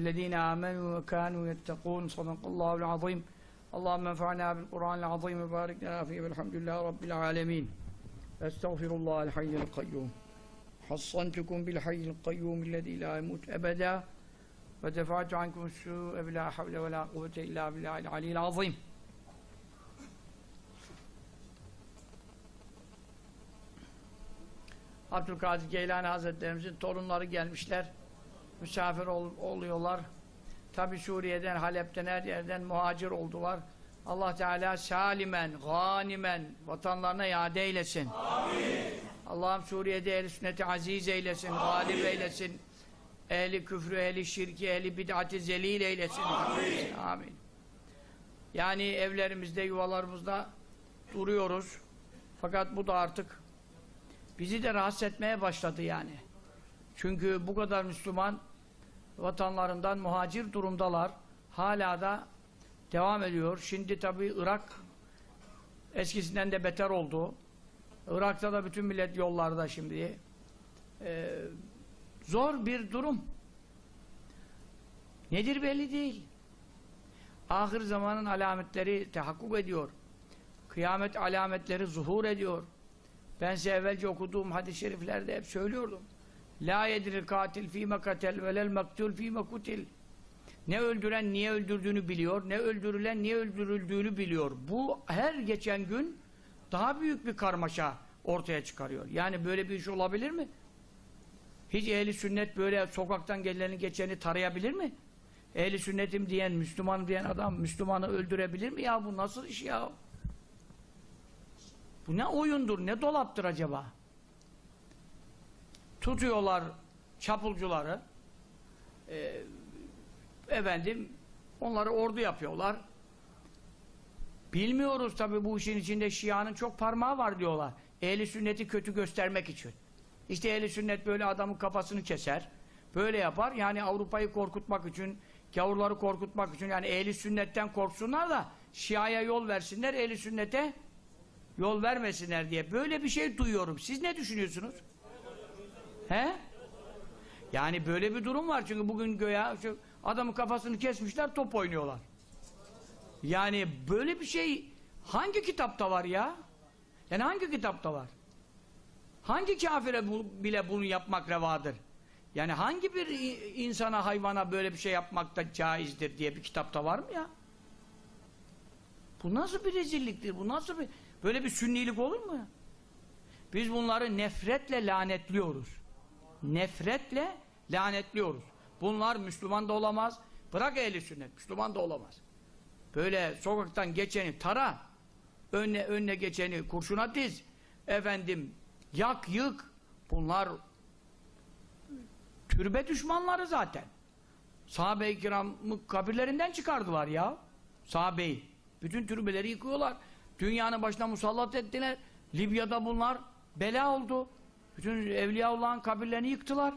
الذين آمنوا وكانوا يتقون صدق الله العظيم اللهم انفعنا بالقرآن العظيم وبارك لنا فيه والحمد لله رب العالمين استغفر الله الحي القيوم حصنتكم بالحي القيوم الذي لا يموت أبدا ودفعت عنكم السوء بلا حول ولا قوة إلا بالله العلي العظيم Abdülkadir Geylani Hazretlerimizin torunları gelmişler. Misafir ol- oluyorlar. Tabi Suriye'den, Halep'ten, her yerden muhacir oldular. Allah Teala salimen, ganimen vatanlarına iade eylesin. Allah'ım Suriye'de ehl sünneti aziz eylesin, galip eylesin. Ehli küfrü, ehli şirki, ehli bid'ati zelil eylesin. Amin. Amin. Yani evlerimizde, yuvalarımızda duruyoruz. Fakat bu da artık bizi de rahatsız etmeye başladı yani. Çünkü bu kadar Müslüman vatanlarından muhacir durumdalar. Hala da devam ediyor. Şimdi tabii Irak eskisinden de beter oldu. Irak'ta da bütün millet yollarda şimdi. Ee, zor bir durum. Nedir belli değil. Ahir zamanın alametleri tehakkuk ediyor. Kıyamet alametleri zuhur ediyor. Ben size evvelce okuduğum hadis-i şeriflerde hep söylüyordum. La yedril katil fîme katel velel maktul fîme kutil. Ne öldüren niye öldürdüğünü biliyor, ne öldürülen niye öldürüldüğünü biliyor. Bu her geçen gün daha büyük bir karmaşa ortaya çıkarıyor. Yani böyle bir iş olabilir mi? Hiç ehli sünnet böyle sokaktan geleni geçeni tarayabilir mi? Ehli sünnetim diyen, Müslüman diyen adam Müslümanı öldürebilir mi ya? Bu nasıl iş ya? Bu ne oyundur, ne dolaptır acaba? Tutuyorlar çapulcuları, e, efendim, onları ordu yapıyorlar. Bilmiyoruz tabi bu işin içinde Şia'nın çok parmağı var diyorlar. Ehli sünneti kötü göstermek için. İşte ehli sünnet böyle adamın kafasını keser. Böyle yapar. Yani Avrupa'yı korkutmak için, gavurları korkutmak için yani ehli sünnetten korksunlar da Şia'ya yol versinler, ehli sünnete yol vermesinler diye. Böyle bir şey duyuyorum. Siz ne düşünüyorsunuz? He? Yani böyle bir durum var çünkü bugün göya şu adamın kafasını kesmişler top oynuyorlar. Yani böyle bir şey hangi kitapta var ya? Yani hangi kitapta var? Hangi kafire bu, bile bunu yapmak revadır? Yani hangi bir insana hayvana böyle bir şey yapmak da caizdir diye bir kitapta var mı ya? Bu nasıl bir rezilliktir? Bu nasıl bir böyle bir sünnilik olur mu ya? Biz bunları nefretle lanetliyoruz. Nefretle lanetliyoruz. Bunlar Müslüman da olamaz. Bırak ehli sünnet. Müslüman da olamaz. Böyle sokaktan geçeni tara. Önüne, önüne geçeni kurşuna diz. Efendim yak yık. Bunlar türbe düşmanları zaten. Sahabe-i kiramı kabirlerinden çıkardılar ya. Sahabeyi. Bütün türbeleri yıkıyorlar. Dünyanın başına musallat ettiler. Libya'da bunlar bela oldu. Bütün Evliyaullah'ın kabirlerini yıktılar.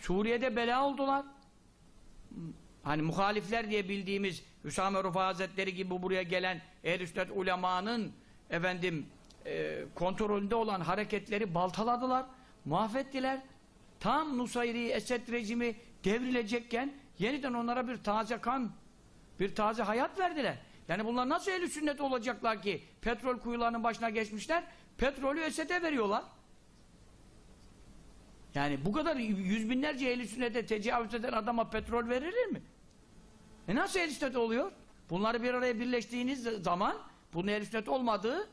Suriye'de bela oldular. Hani muhalifler diye bildiğimiz Hüsame Rufa Hazretleri gibi buraya gelen ehl sünnet ulemanın efendim e, kontrolünde olan hareketleri baltaladılar, mahvettiler. Tam Nusayri Esed rejimi devrilecekken yeniden onlara bir taze kan, bir taze hayat verdiler. Yani bunlar nasıl ehl sünnet olacaklar ki? Petrol kuyularının başına geçmişler, petrolü Esed'e veriyorlar. Yani bu kadar yüz binlerce ehl sünnete tecavüz eden adama petrol verilir mi? E nasıl ehl sünnet oluyor? Bunları bir araya birleştiğiniz zaman bunun ehl sünnet olmadığı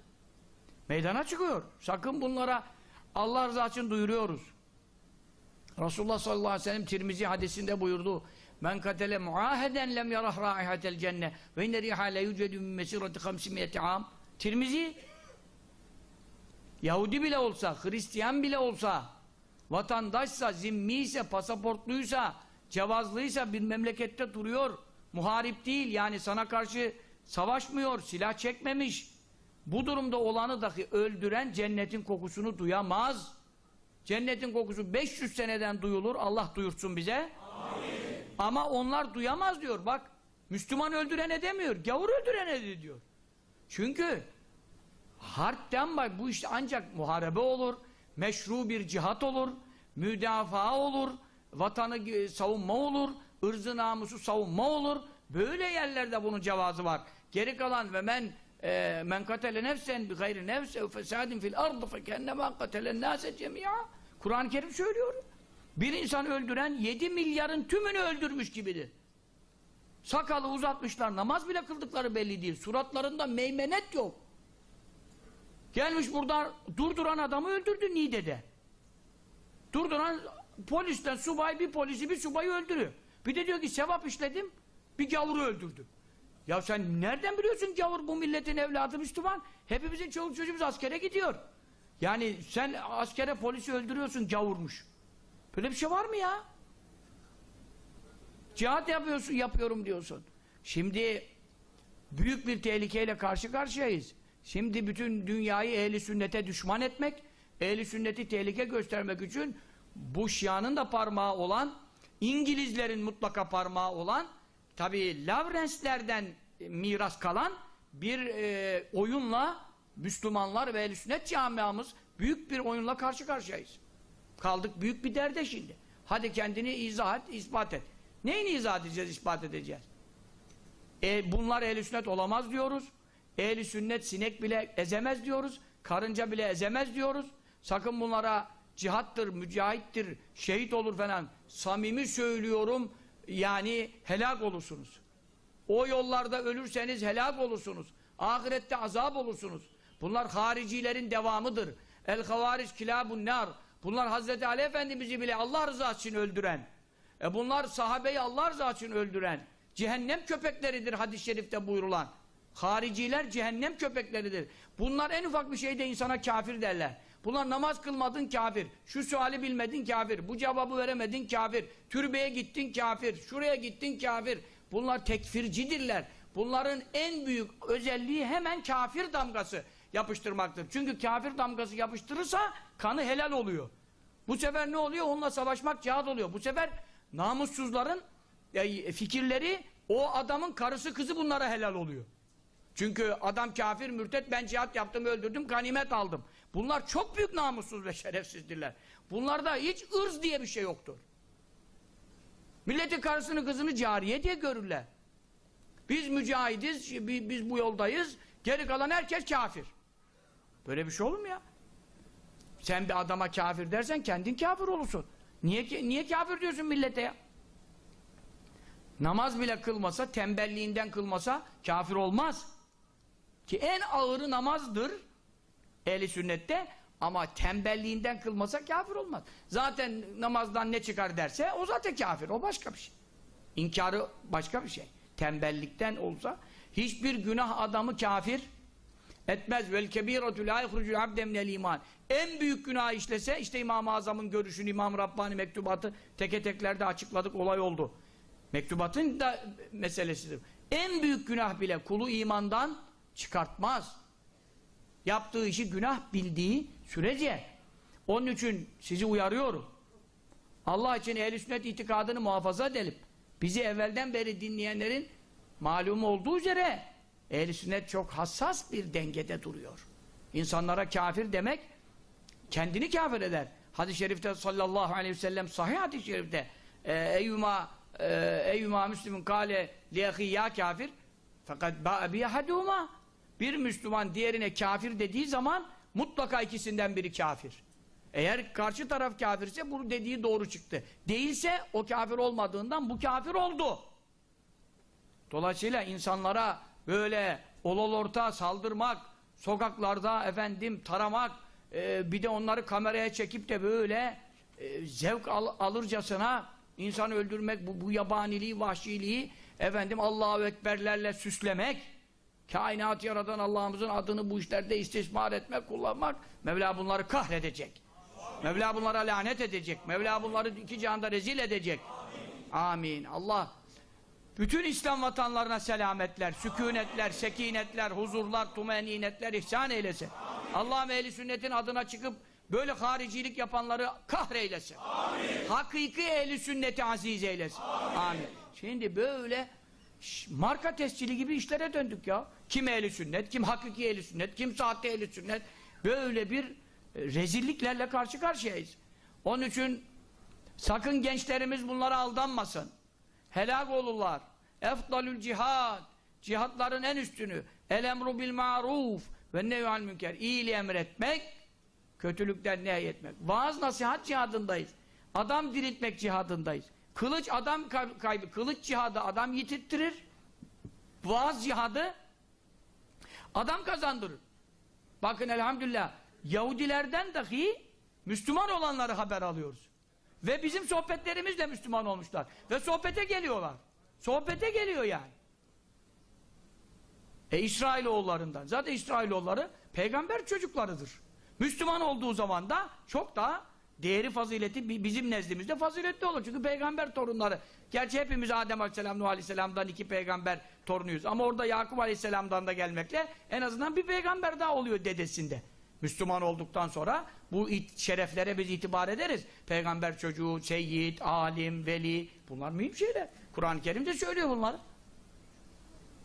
meydana çıkıyor. Sakın bunlara Allah rızası için duyuruyoruz. Resulullah sallallahu aleyhi ve sellem Tirmizi hadisinde buyurdu. Men katele muaheden lem yarah raihatel cenne ve inne riha le yücedu min mesirati 500 am. Tirmizi Yahudi bile olsa, Hristiyan bile olsa, vatandaşsa, zimmiyse, pasaportluysa, cevazlıysa bir memlekette duruyor, muharip değil yani sana karşı savaşmıyor, silah çekmemiş. Bu durumda olanı dahi öldüren cennetin kokusunu duyamaz. Cennetin kokusu 500 seneden duyulur, Allah duyursun bize. Ama onlar duyamaz diyor bak. Müslüman öldürene demiyor, gavur öldürene diyor. Çünkü harpten bak bu işte ancak muharebe olur, meşru bir cihat olur, müdafaa olur, vatanı savunma olur, ırzı namusu savunma olur. Böyle yerlerde bunun cevazı var. Geri kalan ve men e, men katele nefsen bi gayri nefse fesadin fil ardı fe kennema katelen nase cemia. Kur'an-ı Kerim söylüyor. Bir insan öldüren 7 milyarın tümünü öldürmüş gibidir. Sakalı uzatmışlar, namaz bile kıldıkları belli değil. Suratlarında meymenet yok. Gelmiş burada durduran adamı öldürdü Niğde'de. Durduran polisten subay bir polisi bir subayı öldürüyor. Bir de diyor ki sevap işledim, bir gavuru öldürdüm. Ya sen nereden biliyorsun gavur bu milletin evladı Müslüman? Hepimizin çoluk çocuğumuz askere gidiyor. Yani sen askere polisi öldürüyorsun gavurmuş. Böyle bir şey var mı ya? Cihat yapıyorsun, yapıyorum diyorsun. Şimdi büyük bir tehlikeyle karşı karşıyayız. Şimdi bütün dünyayı ehli sünnete düşman etmek, ehli sünneti tehlike göstermek için bu Şia'nın da parmağı olan, İngilizlerin mutlaka parmağı olan, tabi Lawrence'lerden e, miras kalan bir e, oyunla Müslümanlar ve ehli sünnet camiamız büyük bir oyunla karşı karşıyayız. Kaldık büyük bir derde şimdi. Hadi kendini izah et, ispat et. Neyini izah edeceğiz, ispat edeceğiz? E, bunlar ehl sünnet olamaz diyoruz. Ehl sünnet sinek bile ezemez diyoruz. Karınca bile ezemez diyoruz. Sakın bunlara cihattır, mücahittir, şehit olur falan. Samimi söylüyorum yani helak olursunuz. O yollarda ölürseniz helak olursunuz. Ahirette azap olursunuz. Bunlar haricilerin devamıdır. El havaric kilabun nar. Bunlar Hazreti Ali Efendimiz'i bile Allah rızası için öldüren. E bunlar sahabeyi Allah rızası için öldüren. Cehennem köpekleridir hadis-i şerifte buyurulan. Hariciler cehennem köpekleridir. Bunlar en ufak bir şeyde insana kafir derler. Bunlar namaz kılmadın kafir. Şu suali bilmedin kafir. Bu cevabı veremedin kafir. Türbeye gittin kafir. Şuraya gittin kafir. Bunlar tekfircidirler. Bunların en büyük özelliği hemen kafir damgası yapıştırmaktır. Çünkü kafir damgası yapıştırırsa kanı helal oluyor. Bu sefer ne oluyor? Onunla savaşmak cihad oluyor. Bu sefer namussuzların e, fikirleri o adamın karısı kızı bunlara helal oluyor. Çünkü adam kafir, mürtet, ben cihat yaptım, öldürdüm, ganimet aldım. Bunlar çok büyük namussuz ve şerefsizdirler. Bunlarda hiç ırz diye bir şey yoktur. Milletin karısını kızını cariye diye görürler. Biz mücahidiz, biz bu yoldayız, geri kalan herkes kafir. Böyle bir şey olur mu ya? Sen bir adama kafir dersen kendin kafir olursun. Niye, niye kafir diyorsun millete ya? Namaz bile kılmasa, tembelliğinden kılmasa kafir olmaz. Ki en ağırı namazdır ehli sünnette ama tembelliğinden kılmasa kafir olmaz. Zaten namazdan ne çıkar derse o zaten kafir. O başka bir şey. İnkarı başka bir şey. Tembellikten olsa hiçbir günah adamı kafir etmez. Vel kebiratu la abden minel iman. En büyük günah işlese işte İmam-ı Azam'ın görüşünü İmam Rabbani mektubatı teke teklerde açıkladık olay oldu. Mektubatın da meselesidir. En büyük günah bile kulu imandan çıkartmaz. Yaptığı işi günah bildiği sürece. Onun için sizi uyarıyorum. Allah için ehl sünnet itikadını muhafaza edelim. Bizi evvelden beri dinleyenlerin malum olduğu üzere ehl sünnet çok hassas bir dengede duruyor. İnsanlara kafir demek kendini kafir eder. Hadis-i şerifte sallallahu aleyhi ve sellem sahih hadis-i şerifte eyyuma eyyuma müslümün kâle liyehi ya kafir fakat bâ biyahaduhuma bir Müslüman diğerine kafir dediği zaman mutlaka ikisinden biri kafir. Eğer karşı taraf kafirse bu dediği doğru çıktı. Değilse o kafir olmadığından bu kafir oldu. Dolayısıyla insanlara böyle ololorta saldırmak, sokaklarda efendim taramak, e, bir de onları kameraya çekip de böyle e, zevk al, alırcasına insanı öldürmek, bu, bu yabaniliği, vahşiliği efendim Allahu Ekberlerle süslemek, kainat yaratan Allah'ımızın adını bu işlerde istismar etmek, kullanmak, Mevla bunları kahredecek. Mevla bunlara lanet edecek. Mevla bunları iki cihanda rezil edecek. Amin. Allah bütün İslam vatanlarına selametler, sükunetler, sekinetler, huzurlar, tumeninetler ihsan eylesin. Allah'ım ehli sünnetin adına çıkıp böyle haricilik yapanları kahreylesin. Amin. Hakiki ehli sünneti aziz eylesin. Amin. Amin. Şimdi böyle marka tescili gibi işlere döndük ya. Kim ehli sünnet, kim hakiki ehli sünnet, kim sahte ehli sünnet. Böyle bir e, rezilliklerle karşı karşıyayız. Onun için sakın gençlerimiz bunlara aldanmasın. helak olurlar. Efdalül cihad, cihatların en üstünü. El emru bil maruf ve nehyül münker. İyiliği emretmek, kötülükten nehyetmek. Vaaz nasihat cihadındayız. Adam diriltmek cihadındayız. Kılıç adam kay- kaybı, kılıç cihadı adam yitirttirir. Vaaz cihadı adam kazandırır. Bakın elhamdülillah Yahudilerden dahi Müslüman olanları haber alıyoruz. Ve bizim sohbetlerimizle Müslüman olmuşlar. Ve sohbete geliyorlar. Sohbete geliyor yani. E İsrailoğullarından. Zaten İsrailoğulları peygamber çocuklarıdır. Müslüman olduğu zaman da çok daha değeri fazileti bi- bizim nezdimizde faziletli olur. Çünkü peygamber torunları. Gerçi hepimiz Adem Aleyhisselam, Nuh Aleyhisselam'dan iki peygamber torunuyuz. Ama orada Yakup Aleyhisselam'dan da gelmekle en azından bir peygamber daha oluyor dedesinde. Müslüman olduktan sonra bu şereflere biz itibar ederiz. Peygamber çocuğu, seyyid, alim, veli bunlar mühim şeyler. Kur'an-ı Kerim'de söylüyor bunları.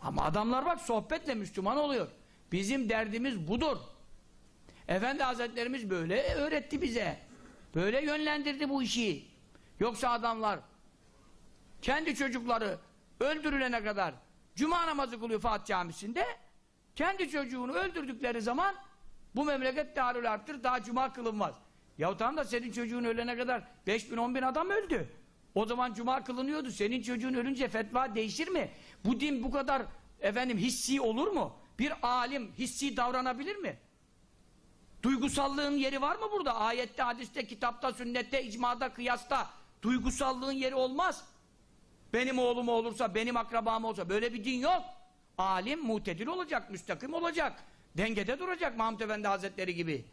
Ama adamlar bak sohbetle Müslüman oluyor. Bizim derdimiz budur. Efendi Hazretlerimiz böyle öğretti bize. Böyle yönlendirdi bu işi. Yoksa adamlar kendi çocukları öldürülene kadar cuma namazı kılıyor Fatih Camisi'nde kendi çocuğunu öldürdükleri zaman bu memleket darül arttır daha cuma kılınmaz. Ya tamam da senin çocuğun ölene kadar 5 bin 10 bin adam öldü. O zaman cuma kılınıyordu. Senin çocuğun ölünce fetva değişir mi? Bu din bu kadar efendim hissi olur mu? Bir alim hissi davranabilir mi? Duygusallığın yeri var mı burada? Ayette, hadiste, kitapta, sünnette, icmada, kıyasta duygusallığın yeri olmaz. Benim oğlum olursa, benim akrabam olsa böyle bir din yok. Alim mutedil olacak, müstakim olacak. Dengede duracak Mahmud Efendi Hazretleri gibi.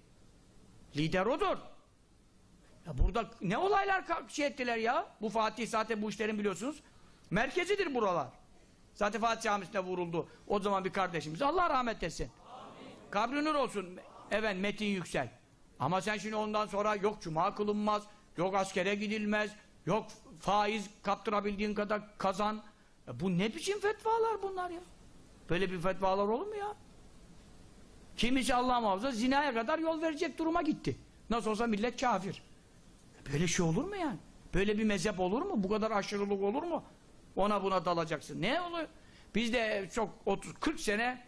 Lider odur. Ya burada ne olaylar şey ettiler ya? Bu Fatih zaten bu işlerin biliyorsunuz. Merkezidir buralar. Zaten Fatih Camisi'nde vuruldu. O zaman bir kardeşimiz. Allah rahmet etsin. Kabri nur olsun. Evet Metin Yüksel. Ama sen şimdi ondan sonra yok cuma kılınmaz, yok askere gidilmez, yok faiz kaptırabildiğin kadar kazan. Ya bu ne biçim fetvalar bunlar ya? Böyle bir fetvalar olur mu ya? Kimisi Allah muhafaza zinaya kadar yol verecek duruma gitti. Nasıl olsa millet kafir. Böyle şey olur mu yani? Böyle bir mezhep olur mu? Bu kadar aşırılık olur mu? Ona buna dalacaksın. Ne oluyor? Biz de çok 30 40 sene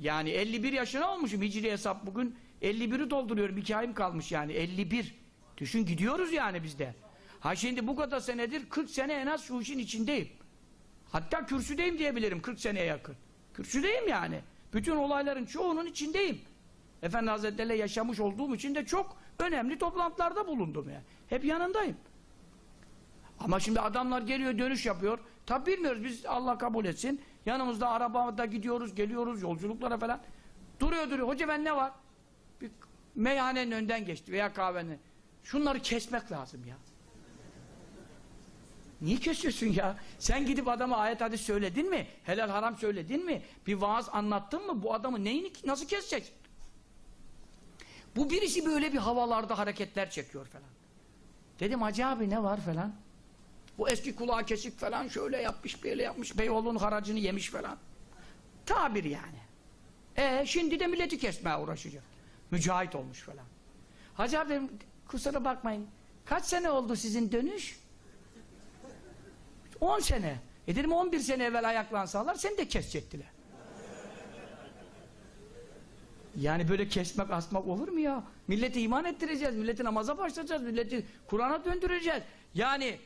yani 51 yaşına olmuşum hicri hesap bugün 51'i dolduruyorum. iki ayım kalmış yani 51. Düşün gidiyoruz yani bizde. Ha şimdi bu kadar senedir 40 sene en az şu işin içindeyim. Hatta kürsüdeyim diyebilirim 40 seneye yakın. Kürsüdeyim yani. Bütün olayların çoğunun içindeyim. Efendi Hazretleri'yle yaşamış olduğum için de çok önemli toplantılarda bulundum yani. Hep yanındayım. Ama şimdi adamlar geliyor dönüş yapıyor. Tabi bilmiyoruz biz Allah kabul etsin. Yanımızda arabada gidiyoruz geliyoruz yolculuklara falan. Duruyor duruyor. Hoca ben ne var? Bir meyhanenin önden geçti veya kahvenin. Şunları kesmek lazım ya. Niye kesiyorsun ya? Sen gidip adama ayet hadis söyledin mi? Helal haram söyledin mi? Bir vaaz anlattın mı? Bu adamı neyini nasıl keseceksin? Bu birisi böyle bir havalarda hareketler çekiyor falan. Dedim Hacı abi ne var falan. Bu eski kulağı kesik falan şöyle yapmış böyle yapmış. Beyoğlu'nun haracını yemiş falan. Tabir yani. E şimdi de milleti kesmeye uğraşacak. Mücahit olmuş falan. Hacı abi kusura bakmayın. Kaç sene oldu sizin dönüş? 10 sene. E dedim 11 sene evvel ayaklansalar seni de kesecektiler. Yani böyle kesmek asmak olur mu ya? Milleti iman ettireceğiz, milleti namaza başlatacağız, milleti Kur'an'a döndüreceğiz. Yani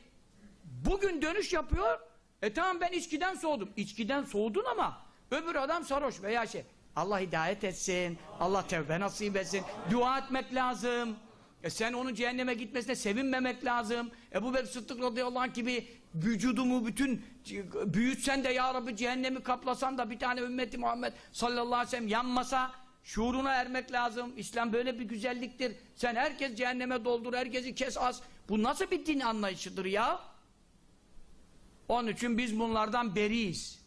bugün dönüş yapıyor, e tamam ben içkiden soğudum. İçkiden soğudun ama öbür adam sarhoş veya şey. Allah hidayet etsin, Allah tevbe nasip etsin. Dua etmek lazım. E sen onun cehenneme gitmesine sevinmemek lazım. Ebu Bekir Sıddık radıyallahu anh gibi vücudumu bütün büyütsen de ya Rabbi cehennemi kaplasan da bir tane ümmeti Muhammed sallallahu aleyhi ve sellem yanmasa şuuruna ermek lazım. İslam böyle bir güzelliktir. Sen herkes cehenneme doldur, herkesi kes as. Bu nasıl bir din anlayışıdır ya? Onun için biz bunlardan beriyiz.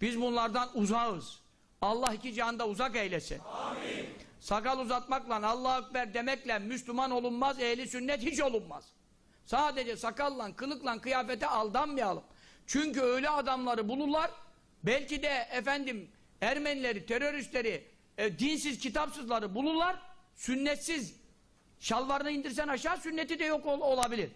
Biz bunlardan uzağız. Allah iki cihanda uzak eylesin. Amin. Sakal uzatmakla, Allah Ekber demekle Müslüman olunmaz, ehli sünnet hiç olunmaz. Sadece sakalla, kılıkla, kıyafete aldanmayalım. Çünkü öyle adamları bulurlar, belki de efendim Ermenileri, teröristleri, e, dinsiz, kitapsızları bulurlar, sünnetsiz, şalvarını indirsen aşağı sünneti de yok ol- olabilir.